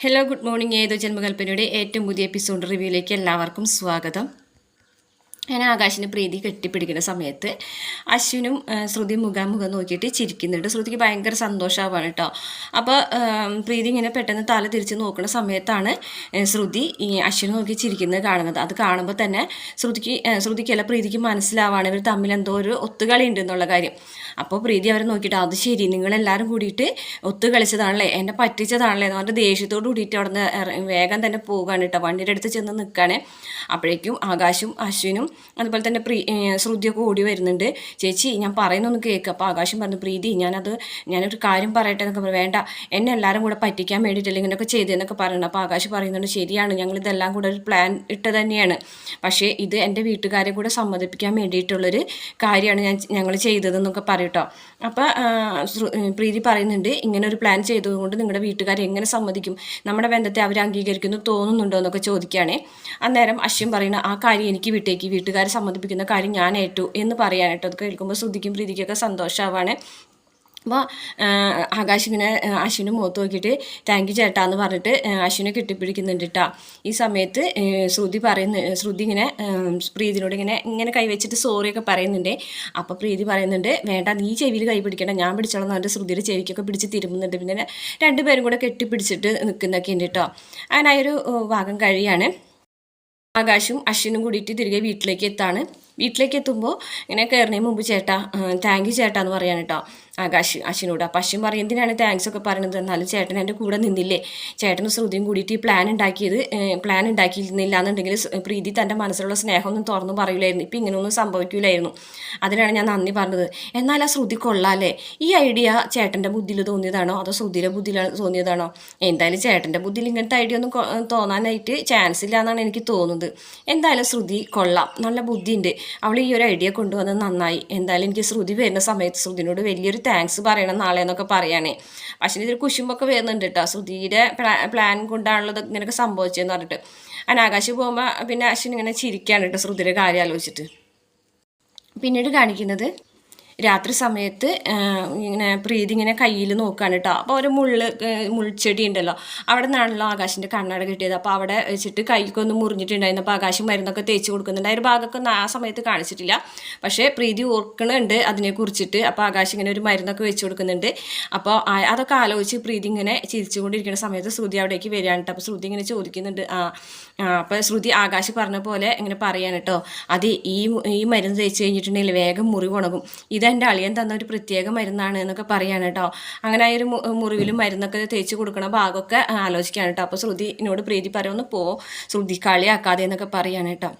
Hello good morning ഏതോ ജന്മകൽപ്പനയുടെ ഏറ്റവും പുതിയ എപ്പിസോഡ് റിവ്യൂയിലേക്ക് എല്ലാവർക്കും സ്വാഗതം. ഞാൻ ആകാശിന് പ്രീതി കെട്ടിപ്പിടിക്കുന്ന സമയത്ത് അശ്വിനും ശ്രുതി മുഖാമുഖം നോക്കിയിട്ട് ചിരിക്കുന്നുണ്ട്. ശ്രുതിക്ക് ഭയങ്കര സന്തോഷമാവാണ് കേട്ടോ അപ്പോൾ പ്രീതി ഇങ്ങനെ പെട്ടെന്ന് തല തിരിച്ച് നോക്കുന്ന സമയത്താണ് ശ്രുതി ഈ അശ്വിനെ നോക്കി ചിരിക്കുന്നത് കാണുന്നത്. അത് കാണുമ്പോൾ തന്നെ ശ്രുതിക്ക് ശ്രുതിക്ക് ശ്രുതിക്കല്ല പ്രീതിക്ക് മനസ്സിലാവാണ്. ഇവർ തമ്മിൽ എന്തോ ഒരു ഒത്തുകളി ഉണ്ട് എന്നുള്ള കാര്യം. അപ്പോൾ പ്രീതി അവരെ നോക്കിയിട്ട് അത് ശരി നിങ്ങളെല്ലാവരും കൂടിയിട്ട് ഒത്തു കളിച്ചതാണല്ലേ എന്നെ പറ്റിച്ചതാണല്ലേ? എന്ന് പറഞ്ഞിട്ട് ദേഷ്യത്തോട് കൂടിയിട്ട് അവിടെ വേഗം തന്നെ പോകുകയാണ് കേട്ടോ വണ്ടിയുടെ അടുത്ത് ചെന്ന് നിൽക്കുകയാണ് അപ്പോഴേക്കും ആകാശും അശ്വിനും അതുപോലെ തന്നെ പ്രീ ശ്രുതിയൊക്കെ ഓടി വരുന്നുണ്ട്. ചേച്ചി ഞാൻ പറയുന്നൊന്ന് കേൾക്കുക അപ്പോൾ ആകാശം പറഞ്ഞു പ്രീതി ഞാനത് ഞാനൊരു കാര്യം പറയട്ടെ എന്നൊക്കെ വേണ്ട എന്നെ എല്ലാവരും കൂടെ പറ്റിക്കാൻ വേണ്ടിയിട്ടില്ല ഇങ്ങനെയൊക്കെ ചെയ്തതെന്നൊക്കെ പറയുന്നുണ്ട് അപ്പോൾ ആകാശ് പറയുന്നുണ്ട് ശരിയാണ് ഞങ്ങൾ ഇതെല്ലാം കൂടെ ഒരു പ്ലാൻ ഇട്ട് തന്നെയാണ്. പക്ഷേ ഇത് എന്റെ വീട്ടുകാരെ കൂടെ സമ്മതിപ്പിക്കാൻ വേണ്ടിയിട്ടുള്ളൊരു കാര്യമാണ് ഞാൻ ഞങ്ങൾ ചെയ്തതെന്നൊക്കെ പറയട്ടോ. അപ്പോൾ പ്രീതി പറയുന്നുണ്ട് ഇങ്ങനെ ഒരു പ്ലാൻ ചെയ്തതുകൊണ്ട് നിങ്ങളുടെ വീട്ടുകാരെ എങ്ങനെ സമ്മതിക്കും? നമ്മുടെ ബന്ധത്തെ അവർ അംഗീകരിക്കുന്നു തോന്നുന്നുണ്ടോ? എന്നൊക്കെ ചോദിക്കുകയാണേ. അന്നേരം അശ്വൻ പറയുന്ന ആ കാര്യം എനിക്ക് വിട്ടേക്ക് വീട്ടുകാരെ സമ്മതിപ്പിക്കുന്ന കാര്യം ഞാൻ ഏറ്റു എന്ന് പറയാനായിട്ട് അത് കേൾക്കുമ്പോൾ ശ്രുതിക്കും പ്രീതിക്കൊക്കെ സന്തോഷമാവാണ് അപ്പോൾ ആകാശ് ഇങ്ങനെ ആ, അശ്വിന് മുഖത്ത് നോക്കിയിട്ട് താങ്ക് യു ചേട്ടാ എന്ന് പറഞ്ഞിട്ട് അശ്വിനെ കെട്ടിപ്പിടിക്കുന്നുണ്ട് കേട്ടോ ഈ സമയത്ത് ശ്രുതി പറയുന്ന ശ്രുതി ഇങ്ങനെ പ്രീതിനോട് ഇങ്ങനെ ഇങ്ങനെ കൈവച്ചിട്ട് സോറിയൊക്കെ പറയുന്നുണ്ട്. അപ്പോൾ പ്രീതി പറയുന്നുണ്ട് വേണ്ട നീ ചെവിയിൽ കൈ പിടിക്കണ്ട ഞാൻ പിടിച്ചോളാം എന്ന് പറഞ്ഞിട്ട് ശ്രുതിയുടെ ചെവിക്കൊക്കെ പിടിച്ച് തിരുമുന്നുണ്ട്. പിന്നെ രണ്ടുപേരും കൂടെ കെട്ടിപ്പിടിച്ചിട്ട് നിൽക്കുന്നൊക്കെ ഉണ്ട് കേട്ടോ അങ്ങനെ ആ ഒരു ഭാഗം കഴിയാണ്. ആകാശും അശ്വിനും കൂടിയിട്ട് തിരികെ വീട്ടിലേക്ക് എത്താണ്. വീട്ടിലേക്ക് എത്തുമ്പോൾ ഇങ്ങനെ കയറുന്നതിന് മുമ്പ് ചേട്ടാ താങ്ക് യു ചേട്ടാ എന്ന് പറയാൻ കേട്ടോ. ആകാശ് അശ്വിനോട് അപ്പം അശ്വിൻ പറയും എന്തിനാണ് താങ്ക്സ് ഒക്കെ പറയുന്നത്? എന്നാലും ചേട്ടൻ എന്റെ കൂടെ നിന്നില്ലേ? ചേട്ടനും ശ്രുതിയും കൂടിയിട്ട് ഈ പ്ലാൻ ഉണ്ടാക്കിയത് പ്ലാൻ ഉണ്ടാക്കിയിരുന്നില്ല എന്നുണ്ടെങ്കിൽ പ്രീതി തന്റെ മനസ്സിലുള്ള സ്നേഹമൊന്നും തുറന്നു പറയില്ലായിരുന്നു ഇപ്പം ഇങ്ങനെയൊന്നും സംഭവിക്കില്ലായിരുന്നു അതിനാണ് ഞാൻ നന്ദി പറഞ്ഞത്. എന്നാൽ ആ ശ്രുതി കൊള്ളാല്ലേ? ഈ ഐഡിയ ചേട്ടന്റെ ബുദ്ധിയിൽ തോന്നിയതാണോ? അതോ ശ്രുതിയുടെ ബുദ്ധിയിൽ തോന്നിയതാണോ? എന്തായാലും ചേട്ടന്റെ ബുദ്ധിയിൽ ഇങ്ങനത്തെ ഐഡിയ ഒന്നും തോന്നാനായിട്ട് ചാൻസ് ഇല്ല എന്നാണ് എനിക്ക് തോന്നുന്നത്. എന്തായാലും ശ്രുതി കൊള്ളാം. നല്ല ബുദ്ധിയുണ്ട്. അവൾ ഈ ഒരു ഐഡിയ കൊണ്ടുവന്നത് നന്നായി. എന്തായാലും എനിക്ക് ശ്രുതി വരുന്ന സമയത്ത് ശ്രുതിനോട് വലിയൊരു താങ്ക്സ് പറയണം നാളെ എന്നൊക്കെ പറയാനേ പക്ഷേ ഇതിൽ കുശുമ്പൊക്കെ വരുന്നുണ്ട് കേട്ടോ ശ്രുതിയുടെ പ്ലാൻ കൊണ്ടാണുള്ളത് ഇങ്ങനെയൊക്കെ സംഭവിച്ചതെന്ന് പറഞ്ഞിട്ട്. അങ്ങനെ ആകാശം പോകുമ്പോൾ പിന്നെ അശ്വിൻ ഇങ്ങനെ ചിരിക്കാണ് കേട്ടോ ശ്രുതിയുടെ കാര്യം ആലോചിച്ചിട്ട്. പിന്നീട് കാണിക്കുന്നത് രാത്രി സമയത്ത് ഇങ്ങനെ പ്രീതി ഇങ്ങനെ കയ്യിൽ നോക്കുകയാണ് കേട്ടോ അപ്പോൾ ഒരു മുള്ള് മുൾച്ചെടി ഉണ്ടല്ലോ അവിടെ നിന്നാണല്ലോ ആകാശിന്റെ കണ്ണട കിട്ടിയത്. അപ്പോൾ അവിടെ വെച്ചിട്ട് കൈക്കൊന്ന് മുറിഞ്ഞിട്ടുണ്ടായിരുന്നു. അപ്പോൾ ആകാശം മരുന്നൊക്കെ തേച്ച് കൊടുക്കുന്നുണ്ട്. ആ ഒരു ഭാഗമൊക്കെ ഒന്നും ആ സമയത്ത് കാണിച്ചിട്ടില്ല. പക്ഷേ പ്രീതി ഓർക്കണുണ്ട് അതിനെ കുറിച്ചിട്ട്. അപ്പോൾ ആകാശം ഇങ്ങനെ ഒരു മരുന്നൊക്കെ വെച്ച് കൊടുക്കുന്നുണ്ട്. അപ്പോൾ അതൊക്കെ ആലോചിച്ച് പ്രീതി ഇങ്ങനെ ചിരിച്ചുകൊണ്ടിരിക്കുന്ന സമയത്ത് ശ്രുതി അവിടേക്ക് വരികയാണ് കേട്ടോ അപ്പോൾ ശ്രുതി ഇങ്ങനെ ചോദിക്കുന്നുണ്ട്. ആ അപ്പോൾ ശ്രുതി ആകാശ് പറഞ്ഞ പോലെ ഇങ്ങനെ പറയാണ് കേട്ടോ അത് ഈ ഈ മരുന്ന് തേച്ച് കഴിഞ്ഞിട്ടുണ്ടെങ്കിൽ വേഗം മുറിവ് ഉണങ്ങും. ഇതെന്റെ അളിയൻ തന്ന ഒരു പ്രത്യേക മരുന്നാണ് എന്നൊക്കെ പറയാണ് കേട്ടോ അങ്ങനെ ആ ഒരു മുറിവിലും മരുന്നൊക്കെ തേച്ച് കൊടുക്കണ ഭാഗമൊക്കെ ആലോചിക്കുകയാണ് കേട്ടോ അപ്പോൾ ശ്രുതി എന്നോട് പ്രീതി പറയുമെന്ന് പോ ശ്രുതി കളിയാക്കാതെ എന്നൊക്കെ പറയാണ് കേട്ടോ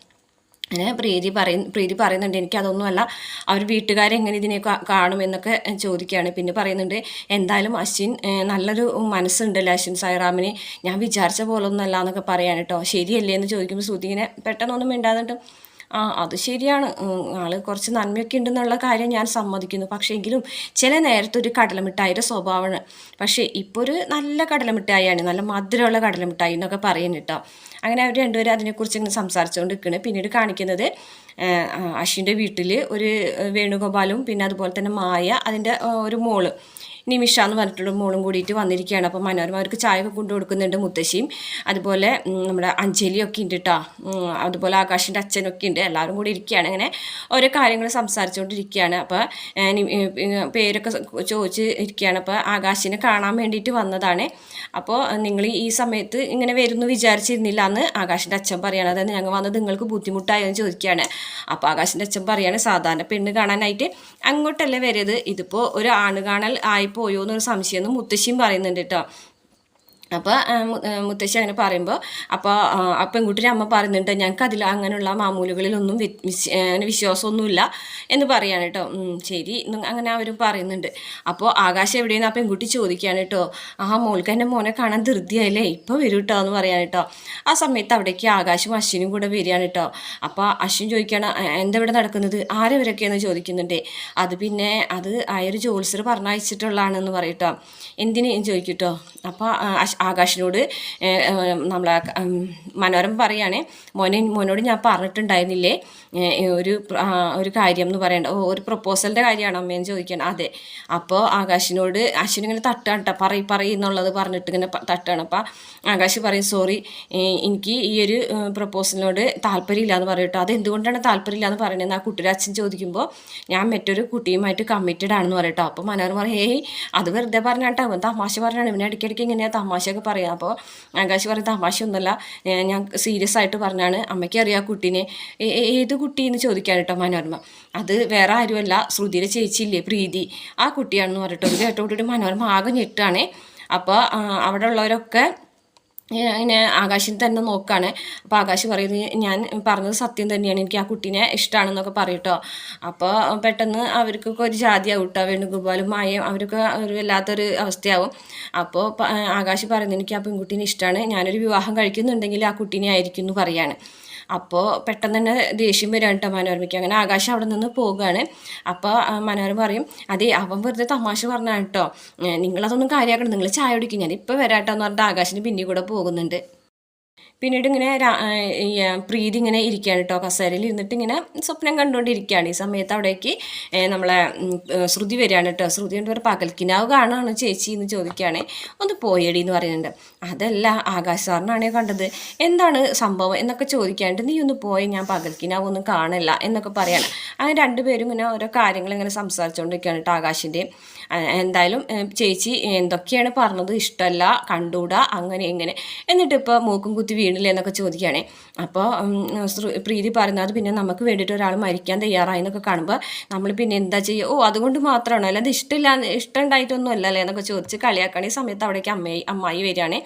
അങ്ങനെ പ്രീതി പറയ പ്രീതി പറയുന്നുണ്ട് എനിക്ക് അതൊന്നുമല്ല അവർ വീട്ടുകാരെങ്ങനെ ഇതിനെ കാണുമെന്നൊക്കെ ചോദിക്കുകയാണ് പിന്നെ പറയുന്നുണ്ട് എന്തായാലും അശ്വിൻ നല്ലൊരു മനസ്സുണ്ടല്ലോ അശ്വിൻ സായിറാമിന് ഞാൻ വിചാരിച്ച പോലൊന്നുമല്ല എന്നൊക്കെ പറയാൻ കേട്ടോ ശരിയല്ലേ എന്ന് ചോദിക്കുമ്പോൾ ശ്രുതി ഇങ്ങനെ പെട്ടെന്നൊന്നും മിണ്ടാന്നിട്ട് ആ അത് ശരിയാണ്. ആൾ കുറച്ച് നന്മയൊക്കെ ഉണ്ടെന്നുള്ള കാര്യം ഞാൻ സമ്മതിക്കുന്നു. പക്ഷേ എങ്കിലും ചില നേരത്തെ ഒരു കടലമിഠായിയുടെ സ്വഭാവമാണ്. പക്ഷേ ഇപ്പോൾ ഒരു നല്ല കടലമിഠായിയാണ് നല്ല മധുരമുള്ള കടലമിഠായി എന്നൊക്കെ പറയുന്നു കേട്ടോ. അങ്ങനെ അവർ രണ്ടുപേരും അതിനെക്കുറിച്ച് ഇങ്ങനെ സംസാരിച്ചുകൊണ്ട് നിൽക്കുന്നത് പിന്നീട് കാണിക്കുന്നത് അശ്വിന്റെ വീട്ടിൽ ഒരു വേണുഗോപാലും പിന്നെ അതുപോലെ തന്നെ മായ അതിന്റെ ഒരു മോൾ. നിമിഷ എന്ന് പറഞ്ഞിട്ടുള്ള മോളും കൂടിയിട്ട് വന്നിരിക്കുകയാണ്. അപ്പോൾ മനോരമ അവർക്ക് ചായ ഒക്കെ കൊണ്ടു കൊടുക്കുന്നുണ്ട് മുത്തശ്ശിയും. അതുപോലെ നമ്മുടെ അഞ്ജലിയൊക്കെ ഉണ്ട് കേട്ടോ അതുപോലെ ആകാശിന്റെ അച്ഛനൊക്കെ ഉണ്ട്. എല്ലാവരും കൂടി ഇരിക്കുകയാണ്. അങ്ങനെ ഓരോ കാര്യങ്ങൾ സംസാരിച്ചുകൊണ്ടിരിക്കുകയാണ്. അപ്പോൾ പേരൊക്കെ ചോദിച്ച് ഇരിക്കുകയാണ്. അപ്പോൾ ആകാശിനെ കാണാൻ വേണ്ടിയിട്ട് വന്നതാണ്. അപ്പോൾ നിങ്ങൾ ഈ സമയത്ത് ഇങ്ങനെ വരുന്നു വിചാരിച്ചിരുന്നില്ല എന്ന് ആകാശിന്റെ അച്ഛൻ പറയുകയാണ് അതായത് ഞങ്ങൾ വന്നത് നിങ്ങൾക്ക് ബുദ്ധിമുട്ടായോ എന്ന് ചോദിക്കുകയാണ്. അപ്പോൾ ആകാശിന്റെ അച്ഛൻ പറയുകയാണ് സാധാരണ പെണ്ണ് കാണാനായിട്ട് അങ്ങോട്ടല്ലേ വരരുത്. ഇതിപ്പോൾ ഒരു ആണ് കാണൽ ആയിപ്പോയോ എന്നൊരു സംശയം എന്ന് മുത്തശ്ശിയും പറയുന്നുണ്ട് കേട്ടോ. അപ്പോൾ മുത്തശ്ശി അങ്ങനെ പറയുമ്പോൾ അപ്പോൾ ആ പെൺകുട്ടിയുടെ അമ്മ പറയുന്നുണ്ട് ഞങ്ങൾക്ക് അതിൽ അങ്ങനെയുള്ള മാമൂലുകളിലൊന്നും അങ്ങനെ വിശ്വാസമൊന്നുമില്ല എന്ന് പറയാണ് കേട്ടോ. ശരി അങ്ങനെ അവർ പറയുന്നുണ്ട്. അപ്പോൾ ആകാശം എവിടെയെന്ന് ആ പെൺകുട്ടി ചോദിക്കുകയാണ് കേട്ടോ. ആ മോൾക്ക് എന്റെ മോനെ കാണാൻ ധൃതിയായില്ലേ? ഇപ്പോൾ വരും കേട്ടോ എന്ന് പറയാൻ കേട്ടോ. ആ സമയത്ത് അവിടേക്ക് ആകാശും അശ്വിനും കൂടെ വരികയാണ് കേട്ടോ. അപ്പോൾ അശ്വിൻ ചോദിക്കുകയാണ് "എ- എന്താ ഇവിടെ നടക്കുന്നത്? ആരവരൊക്കെയെന്ന് ചോദിക്കുന്നുണ്ട്? അത് പിന്നെ അത് ആ ഒരു ജോത്സർ പറഞ്ഞയച്ചിട്ടുള്ളതാണെന്ന് പറയും കേട്ടോ. എന്തിന്? ചോദിക്കും കേട്ടോ. അപ്പോൾ ആകാശിനോട് നമ്മളെ മനോരമ പറയുകയാണെ മോനെ മോനോട് ഞാൻ പറഞ്ഞിട്ടുണ്ടായിരുന്നില്ലേ? ഒരു ഒരു കാര്യം എന്ന് പറയണ്ട ഒരു പ്രപ്പോസലിന്റെ കാര്യമാണ് അമ്മേന്ന് ചോദിക്കണം അതെ. അപ്പോൾ ആകാശിനോട് അശ്വിനിങ്ങനെ തട്ടാണ് കേട്ടോ പറയി പറയ് എന്നുള്ളത് പറഞ്ഞിട്ട് ഇങ്ങനെ തട്ടാണ് അപ്പോൾ ആകാശ് പറയും സോറി എനിക്ക് ഈ ഒരു പ്രപ്പോസലിനോട് താല്പര്യമില്ല എന്ന് പറയട്ടോ അത് എന്തുകൊണ്ടാണ് താല്പര്യമില്ല എന്ന് പറയുന്നത് ആ കുട്ടിയുടെ അച്ഛൻ ചോദിക്കുമ്പോൾ ഞാൻ മറ്റൊരു കുട്ടിയുമായിട്ട് കമ്മിറ്റഡ് ആണെന്ന് പറയട്ടോ അപ്പോൾ മനോരമ പറയും ഏയ് അത് വെറുതെ പറഞ്ഞാട്ടോ തമാശ പറഞ്ഞാണ് ഇവനെ ഇടയ്ക്കിടയ്ക്ക് ഇങ്ങനെയാ തമാശയൊക്കെ പറയാം. അപ്പോൾ ആകാശ് പറയും തമാശയൊന്നുമല്ല. ഞാൻ സീരിയസ് ആയിട്ട് പറഞ്ഞാണ്. അമ്മയ്ക്ക് അറിയാം ആ കുട്ടീനെ. ഏത് കുട്ടി എന്ന് ചോദിക്കാൻ കേട്ടോ മനോരമ. അത് വേറെ ആരുമല്ല. ശ്രുതിയുടെ ചേച്ചിയില്ലേ പ്രീതി. ആ കുട്ടിയാണെന്ന് പറഞ്ഞിട്ട് ഏറ്റവും കേട്ടോട്ടിട്ട് മനോരമ ആകെ ഞെട്ടാണേ. അപ്പോൾ അവിടെ ഉള്ളവരൊക്കെ ഇങ്ങനെ ആകാശിൽ തന്നെ നോക്കുകയാണ് അപ്പോൾ ആകാശ് പറയുന്നത് ഞാൻ പറഞ്ഞത് സത്യം തന്നെയാണ്. എനിക്ക് ആ കുട്ടീനെ ഇഷ്ടമാണെന്നൊക്കെ പറയട്ടോ അപ്പോൾ പെട്ടെന്ന് അവർക്കൊക്കെ ഒരു ജാതിയാവും കേട്ടോ വേണുഗോപാലും മായയും അവരൊക്കെ ഒരു വല്ലാത്തൊരു അവസ്ഥയാവും. അപ്പോൾ ആകാശ് പറയുന്നത് എനിക്ക് ആ പെൺകുട്ടീനെ ഇഷ്ടമാണ് ഞാനൊരു വിവാഹം കഴിക്കുന്നുണ്ടെങ്കിൽ ആ കുട്ടീനെ ആയിരിക്കും എന്ന് പറയാണ്. അപ്പോൾ പെട്ടെന്ന് തന്നെ ദേഷ്യം വരികയാണ് കേട്ടോ മനോരമയ്ക്ക്. അങ്ങനെ ആകാശം അവിടെ നിന്ന് പോവുകയാണ് അപ്പോൾ മനോരമ പറയും അതേ അവൻ വെറുതെ തമാശ പറഞ്ഞാണ് കേട്ടോ നിങ്ങളതൊന്നും കാര്യമാക്കണം നിങ്ങൾ ചായ കുടിക്കും. ഞാൻ ഇപ്പോൾ വരാട്ടോ എന്ന് പറഞ്ഞിട്ട് ആകാശിന് പിന്നിൽ കൂടെ പോകുന്നുണ്ട്. പിന്നീട് ഇങ്ങനെ പ്രീതി ഇങ്ങനെ ഇരിക്കുകയാണ് കേട്ടോ. കസേരയിൽ ഇരുന്നിട്ട് ഇങ്ങനെ സ്വപ്നം കണ്ടുകൊണ്ടിരിക്കുകയാണ്. ഈ സമയത്ത് അവിടേക്ക് നമ്മളെ ശ്രുതി വരികയാണ് കേട്ടോ. ശ്രുതി കൊണ്ട് ഒരു പകൽക്കിനാവ് കാണുകയാണ് ചേച്ചി എന്ന് ചോദിക്കുകയാണ്. ഒന്ന് പോയടി എന്ന് പറയുന്നുണ്ട്. അതല്ല ആകാശ് സാറിനാണ് കണ്ടത്. എന്താണ് സംഭവം? എന്നൊക്കെ ചോദിക്കാണ്ട് നീ ഒന്ന് പോയി ഞാൻ പകൽക്കിനാവ് ഒന്നും കാണില്ല എന്നൊക്കെ പറയാണ്. അങ്ങനെ രണ്ടുപേരും ഇങ്ങനെ ഓരോ കാര്യങ്ങൾ ഇങ്ങനെ സംസാരിച്ചുകൊണ്ടിരിക്കുകയാണ് കേട്ടോ ആകാശിന്റെ. എന്തായാലും ചേച്ചി എന്തൊക്കെയാണ് പറഞ്ഞത്? ഇഷ്ടമല്ല കണ്ടുകൂടാ അങ്ങനെ ഇങ്ങനെ. എന്നിട്ട് ഇപ്പോൾ മൂക്കും കുത്തി വീണില്ലേ എന്നൊക്കെ ചോദിക്കുകയാണേ. അപ്പോൾ പ്രീതി പറയുന്നത് പിന്നെ നമുക്ക് വേണ്ടിയിട്ട് ഒരാൾ മരിക്കാൻ തയ്യാറായി എന്നൊക്കെ കാണുമ്പോൾ നമ്മൾ പിന്നെ എന്താ ചെയ്യുക ഓ അതുകൊണ്ട് മാത്രമാണോ? അല്ലാതെ ഇഷ്ടമില്ല ഇഷ്ടം ഉണ്ടായിട്ടൊന്നും അല്ല അല്ലേ എന്നൊക്കെ ചോദിച്ച് കളിയാക്കണ ഈ സമയത്ത് അവിടേക്ക് അമ്മയെ അമ്മായി വരികയാണേ.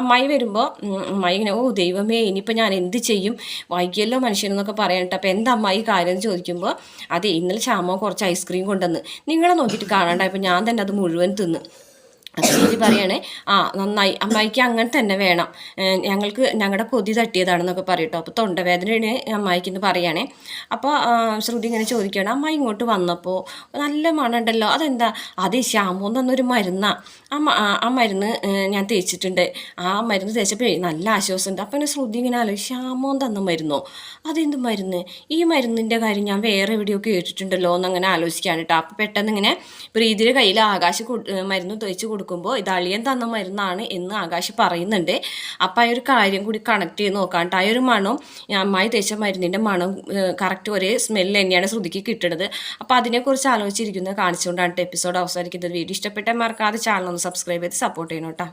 അമ്മായി വരുമ്പോൾ അമ്മായി ഇങ്ങനെ ഓ ദൈവമേ ഇനിയിപ്പോൾ ഞാൻ എന്ത് ചെയ്യും? വൈകിയല്ലോ മനുഷ്യനെന്നൊക്കെ പറയാനിട്ട് അപ്പോൾ എന്താ അമ്മായി കാര്യം ചോദിക്കുമ്പോൾ അതെ ഇന്നലെ ശ്യാമോ കുറച്ച് ഐസ്ക്രീം കൊണ്ടുവന്ന് നിങ്ങളെ നോക്കിയിട്ട് കാണാണ്ടായപ്പോൾ ഞാൻ തന്നെ അത് മുഴുവൻ തിന്ന്. അശ്വതി പറയണേ ആ നന്നായി അമ്മായിക്ക് അങ്ങനെ തന്നെ വേണം. ഞങ്ങൾക്ക് ഞങ്ങളുടെ കൊതി തട്ടിയതാണെന്നൊക്കെ പറയട്ടോ. അപ്പോൾ തൊണ്ടവേദനയാണ് അമ്മായിക്ക് എന്ന് പറയണേ. അപ്പോൾ ശ്രുതി ഇങ്ങനെ ചോദിക്കുകയാണ് അമ്മായി ഇങ്ങോട്ട് വന്നപ്പോൾ നല്ല മണമുണ്ടല്ലോ. അതെന്താ? അത് ശ്യാമോ തന്നൊരു മരുന്നാ. ആ മ- ആ- മരുന്ന് ഞാൻ തേച്ചിട്ടുണ്ട്. ആ മരുന്ന് തേച്ചപ്പോൾ നല്ല ആശ്വാസമുണ്ട്. അപ്പോൾ എന്നെ ശ്രുതി ഇങ്ങനെ ആലോചിച്ച് ശ്യാമോൻ തന്ന മരുന്നോ? അതെന്ത് മരുന്ന്? ഈ മരുന്നിന്റെ കാര്യം ഞാൻ വേറെ എവിടെയോ കേട്ടിട്ടുണ്ടല്ലോ എന്നങ്ങനെ ആലോചിക്കുകയാണ് കേട്ടോ അപ്പോൾ പെട്ടെന്ന് ഇങ്ങനെ പ്രീതിയുടെ കയ്യിൽ ആകാശ മരുന്ന് തേച്ച് കൊടുക്കുമ്പോൾ ഇത് അളിയൻ തന്ന മരുന്നാണ് എന്ന് ആകാശ് പറയുന്നുണ്ട്. അപ്പോൾ ആ ഒരു കാര്യം കൂടി കണക്ട് ചെയ്ത് നോക്കാണ്ട് ആ ഒരു മണം അമ്മായി തേച്ച മരുന്നിന്റെ മണം കറക്റ്റ് ഒരേ സ്മെല്ല് തന്നെയാണ് ശ്രുതിക്ക് കിട്ടുന്നത് അപ്പോൾ അതിനെക്കുറിച്ച് ആലോചിച്ചിരിക്കുന്നത് കാണിച്ചുകൊണ്ടാണ് എപ്പിസോഡ് അവസാനിക്കുന്നത്. വീഡിയോ ഇഷ്ടപ്പെട്ട മറക്കാതെ ചാനൽ ഒന്ന് സബ്സ്ക്രൈബ് ചെയ്ത് സപ്പോർട്ട് ചെയ്യണം കേട്ടോ.